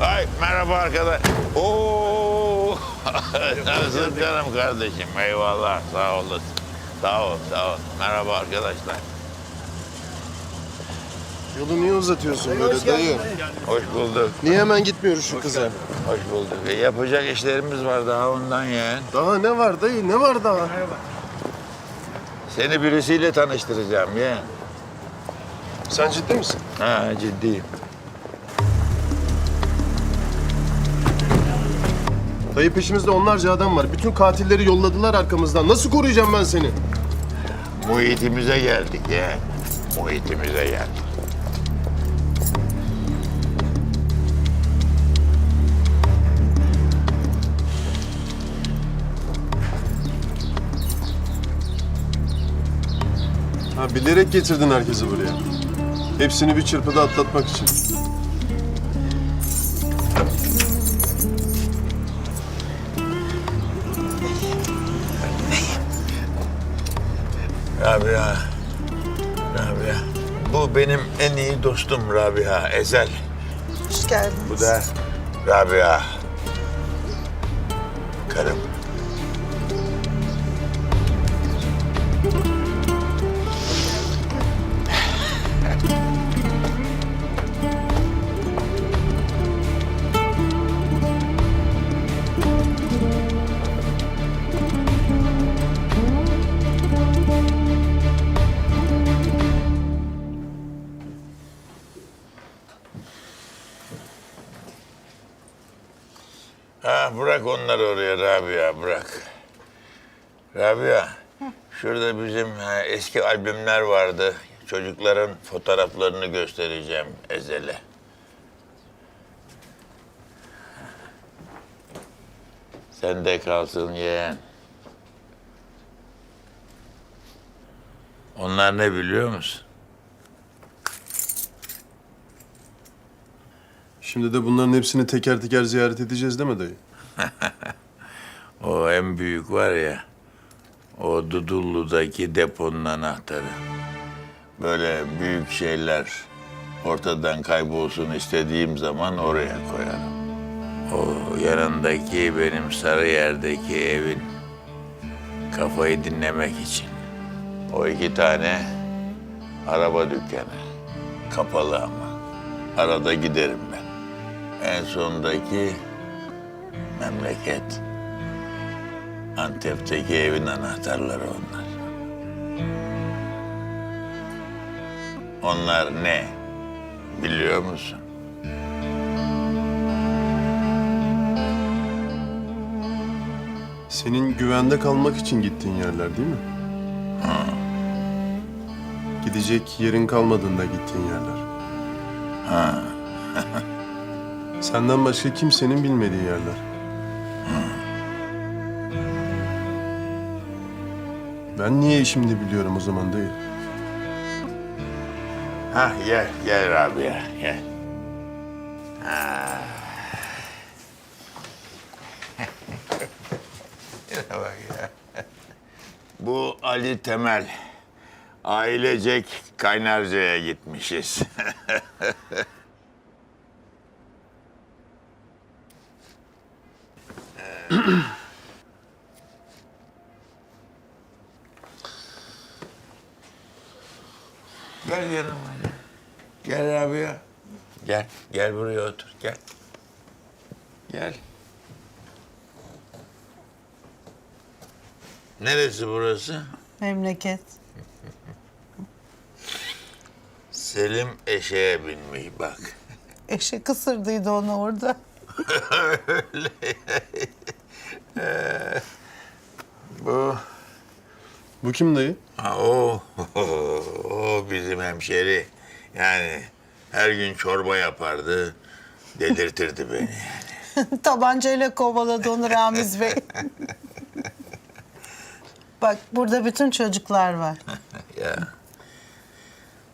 Ay merhaba arkadaş. Oo. Nasılsın canım kardeşim? Eyvallah. Sağ olasın. Sağ ol, sağ ol. Merhaba arkadaşlar. Yolu niye uzatıyorsun böyle dayı? Hoş bulduk. Niye hemen gitmiyoruz şu kıza? Hoş bulduk. E, yapacak işlerimiz var daha ondan yani. Daha ne var dayı? Ne var daha? Seni birisiyle tanıştıracağım ya. Sen ciddi misin? Ha ciddiyim. Dayı peşimizde onlarca adam var. Bütün katilleri yolladılar arkamızdan. Nasıl koruyacağım ben seni? Muhitimize geldik ya. Muhitimize geldik. Ha bilerek getirdin herkesi buraya. Hepsini bir çırpıda atlatmak için. Rabia. Rabia. Bu benim en iyi dostum Rabia Ezel. Hoş geldiniz. Bu da Rabia. Karım. Rabia şurada bizim ha, eski albümler vardı. Çocukların fotoğraflarını göstereceğim Ezel'e. Sen de kalsın yeğen. Onlar ne biliyor musun? Şimdi de bunların hepsini teker teker ziyaret edeceğiz değil mi dayı? O en büyük var ya, o Dudullu'daki deponun anahtarı. Böyle büyük şeyler ortadan kaybolsun istediğim zaman oraya koyarım. O yanındaki benim sarı yerdeki evin kafayı dinlemek için. O iki tane araba dükkanı. Kapalı ama. Arada giderim ben. En sondaki memleket. Antep'teki evin anahtarları onlar. Onlar ne? Biliyor musun? Senin güvende kalmak için gittiğin yerler değil mi? Gidecek yerin kalmadığında gittiğin yerler. Senden başka kimsenin bilmediği yerler. Ben niye şimdi biliyorum o zaman değil? Ha gel, gel Rabia, gel. Ha. bak ya. Bu Ali Temel. Ailecek Kaynarca'ya gitmişiz. Gel yanıma. Gel, gel Rabia. Gel, gel buraya otur, gel. Gel. Neresi burası? Memleket. Selim eşeğe binmiş bak. Eşek ısırdıydı onu orada. Bu, Bu kim dayı? ha, o, o bizim hemşeri. Yani her gün çorba yapardı, delirtirdi beni. Tabancayla kovaladı onu Ramiz Bey. Bak burada bütün çocuklar var. Ya,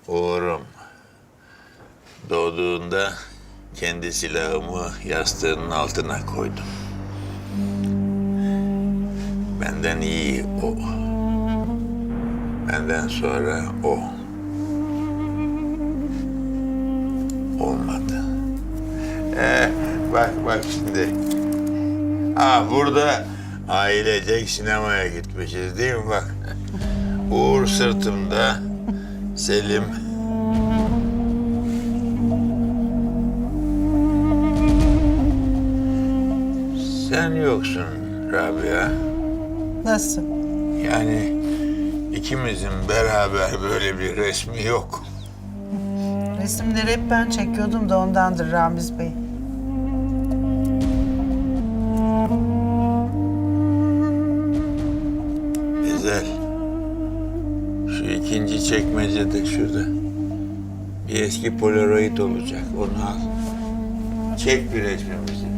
oğlum doğduğunda kendi silahımı yastığının altına koydum. Benden iyi o. Benden sonra o. Olmadı. Ee, bak bak şimdi. Ha burada ailecek sinemaya gitmişiz değil mi bak. Uğur sırtımda, Selim. Sen yoksun Rabia. Nasıl? Yani ikimizin beraber böyle bir resmi yok. Resimleri hep ben çekiyordum da ondandır Ramiz Bey. Ezel. Şu ikinci çekmecede şurada. Bir eski polaroid olacak. Onu al. Çek bir resmimizi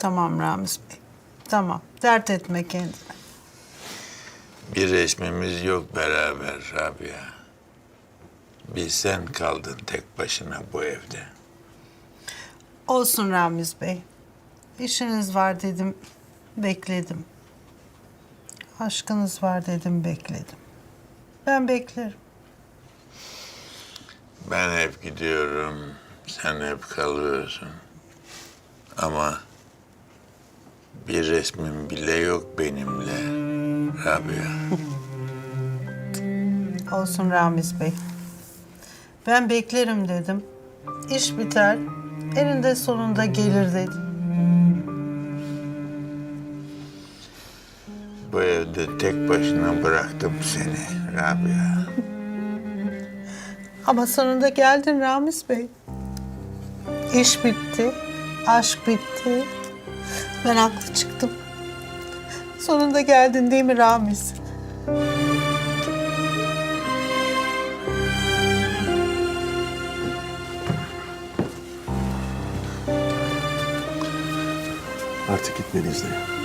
Tamam Ramiz Bey. Tamam. Dert etme kendine. Bir resmimiz yok beraber Rabia. Bir sen kaldın tek başına bu evde. Olsun Ramiz Bey. İşiniz var dedim, bekledim. Aşkınız var dedim, bekledim. Ben beklerim. Ben hep gidiyorum, sen hep kalıyorsun. Ama bir resmin bile yok benimle Rabia. Olsun Ramiz Bey. Ben beklerim dedim. İş biter, eninde sonunda gelir dedim. Bu evde tek başına bıraktım seni Rabia. Ama sonunda geldin Ramiz Bey. İş bitti, aşk bitti. Ben haklı çıktım. Sonunda geldin değil mi Ramiz? Artık gitmeliyiz dayı.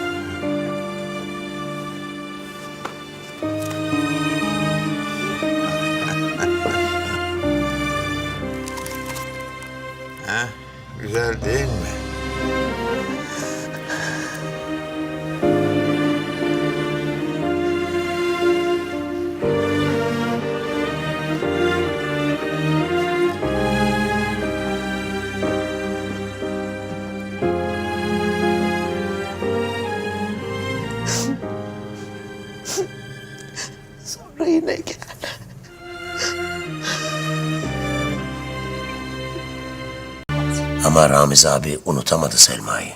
Ama Ramiz abi unutamadı Selma'yı.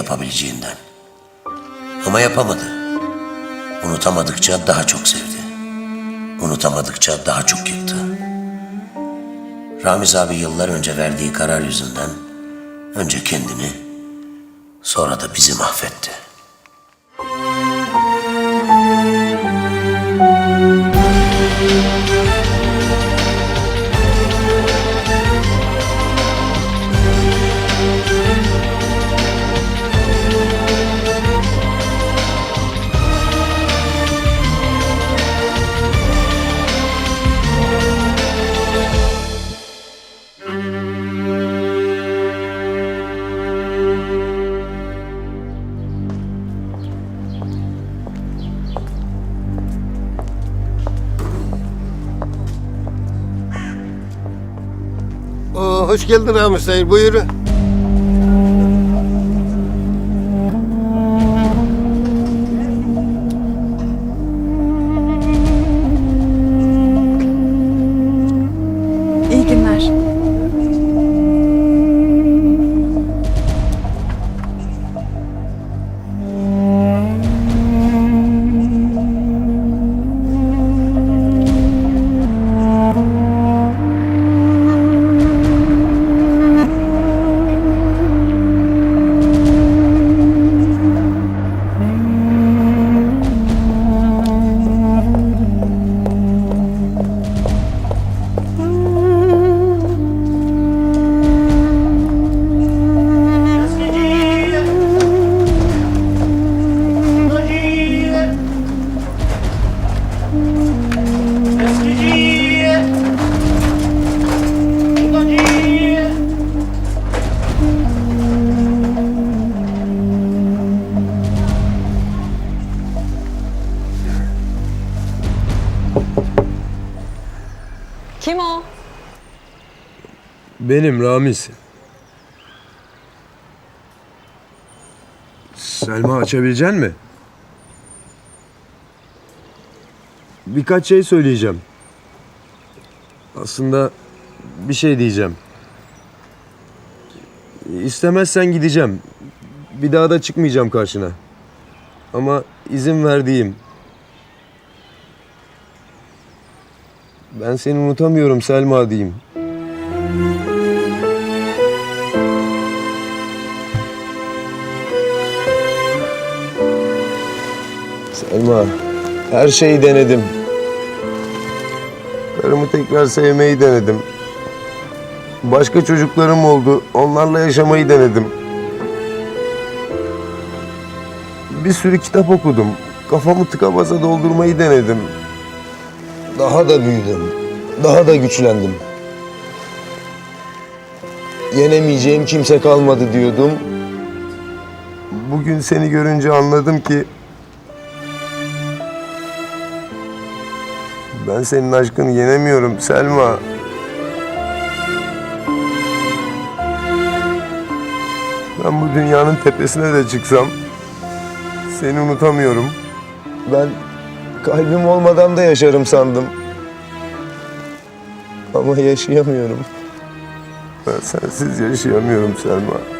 Yapabileceğinden. Ama yapamadı. Unutamadıkça daha çok sevdi. Unutamadıkça daha çok yıktı. Ramiz abi yıllar önce verdiği karar yüzünden önce kendini sonra da bizi mahvetti. Hoş geldin Ramiz Sayır. Buyurun. Benim Ramiz. Selma açabilecek mi? Birkaç şey söyleyeceğim. Aslında bir şey diyeceğim. İstemezsen gideceğim. Bir daha da çıkmayacağım karşına. Ama izin verdiğim. Ben seni unutamıyorum Selma diyeyim. Selma, her şeyi denedim. Karımı tekrar sevmeyi denedim. Başka çocuklarım oldu. Onlarla yaşamayı denedim. Bir sürü kitap okudum. Kafamı tıka basa doldurmayı denedim. Daha da büyüdüm. Daha da güçlendim. Yenemeyeceğim kimse kalmadı diyordum. Bugün seni görünce anladım ki Ben senin aşkını yenemiyorum Selma. Ben bu dünyanın tepesine de çıksam seni unutamıyorum. Ben kalbim olmadan da yaşarım sandım. Ama yaşayamıyorum. Ben sensiz yaşayamıyorum Selma.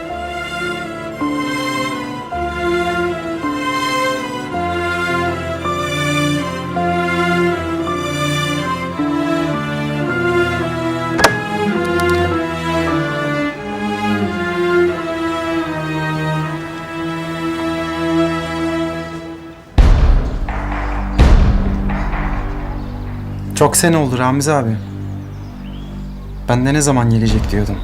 Çok sene oldu Ramiz abi. Ben de ne zaman gelecek diyordum.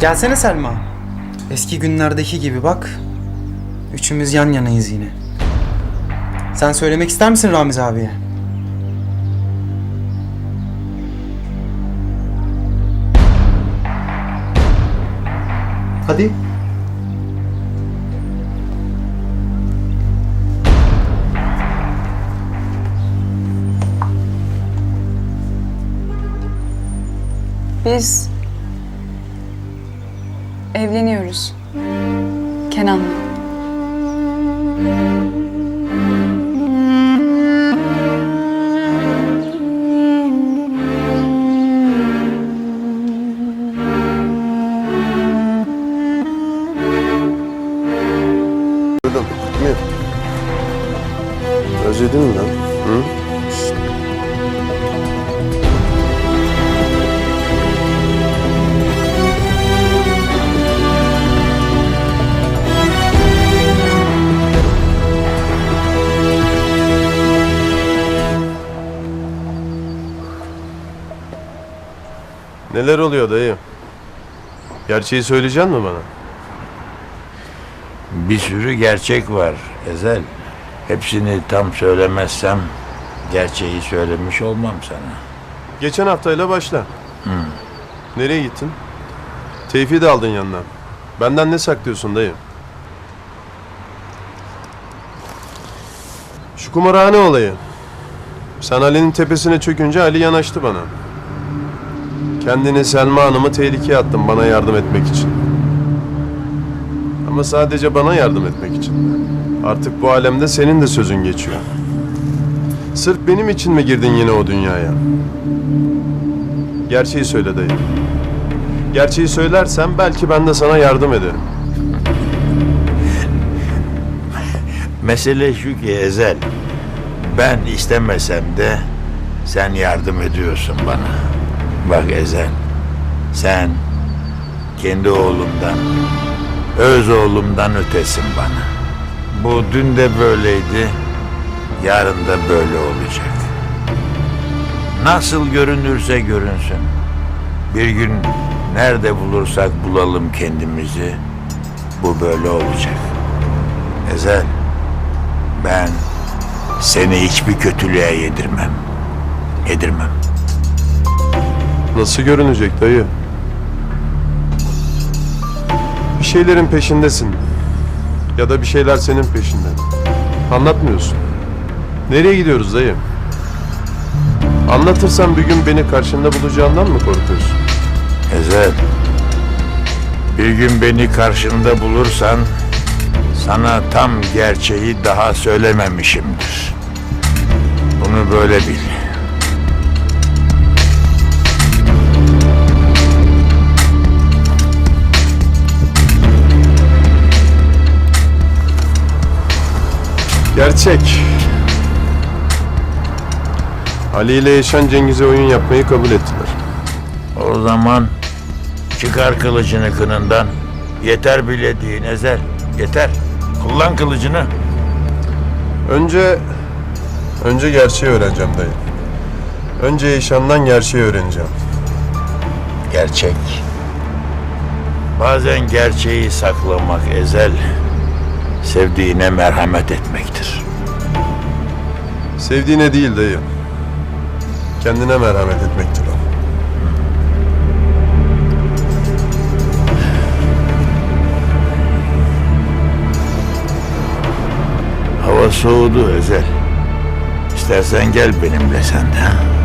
Gelsene Selma. Eski günlerdeki gibi bak. Üçümüz yan yanayız yine. Sen söylemek ister misin Ramiz abiye? Hadi. Biz evleniyoruz. Kenan'la. Özledin mi lan? Neler oluyor dayı? Gerçeği söyleyecek mi bana? Bir sürü gerçek var Ezel. Hepsini tam söylemezsem gerçeği söylemiş olmam sana. Geçen haftayla başla. Nereye gittin? Tevfik'i de aldın yanına. Benden ne saklıyorsun dayı? Şu kumarhane olayı. Sen Ali'nin tepesine çökünce Ali yanaştı bana. Kendini Selma Hanım'ı tehlikeye attın bana yardım etmek için. Ama sadece bana yardım etmek için. Artık bu alemde senin de sözün geçiyor. Sırf benim için mi girdin yine o dünyaya? Gerçeği söyle dayı. Gerçeği söylersen belki ben de sana yardım ederim. Mesele şu ki Ezel, ben istemesem de sen yardım ediyorsun bana. Bak Ezel, sen kendi oğlumdan, öz oğlumdan ötesin bana. Bu dün de böyleydi, yarın da böyle olacak. Nasıl görünürse görünsün. Bir gün nerede bulursak bulalım kendimizi, bu böyle olacak. Ezel, ben seni hiçbir kötülüğe yedirmem. Yedirmem. Nasıl görünecek dayı? Bir şeylerin peşindesin. Ya da bir şeyler senin peşinde. Anlatmıyorsun. Nereye gidiyoruz dayı? Anlatırsan bir gün beni karşında bulacağından mı korkuyorsun? Ezel, bir gün beni karşında bulursan sana tam gerçeği daha söylememişimdir. Bunu böyle bil. Gerçek. Ali ile Yaşan Cengiz'e oyun yapmayı kabul ettiler. O zaman çıkar kılıcını kınından. Yeter bilediğin Ezel. Yeter. Kullan kılıcını. Önce önce gerçeği öğreneceğim dayı. Önce Yaşan'dan gerçeği öğreneceğim. Gerçek. Bazen gerçeği saklamak ezel, sevdiğine merhamet etmektir. Sevdiğine değil dayı. Kendine merhamet etmektir o. Hava soğudu Ezel. İstersen gel benimle sen de. ha?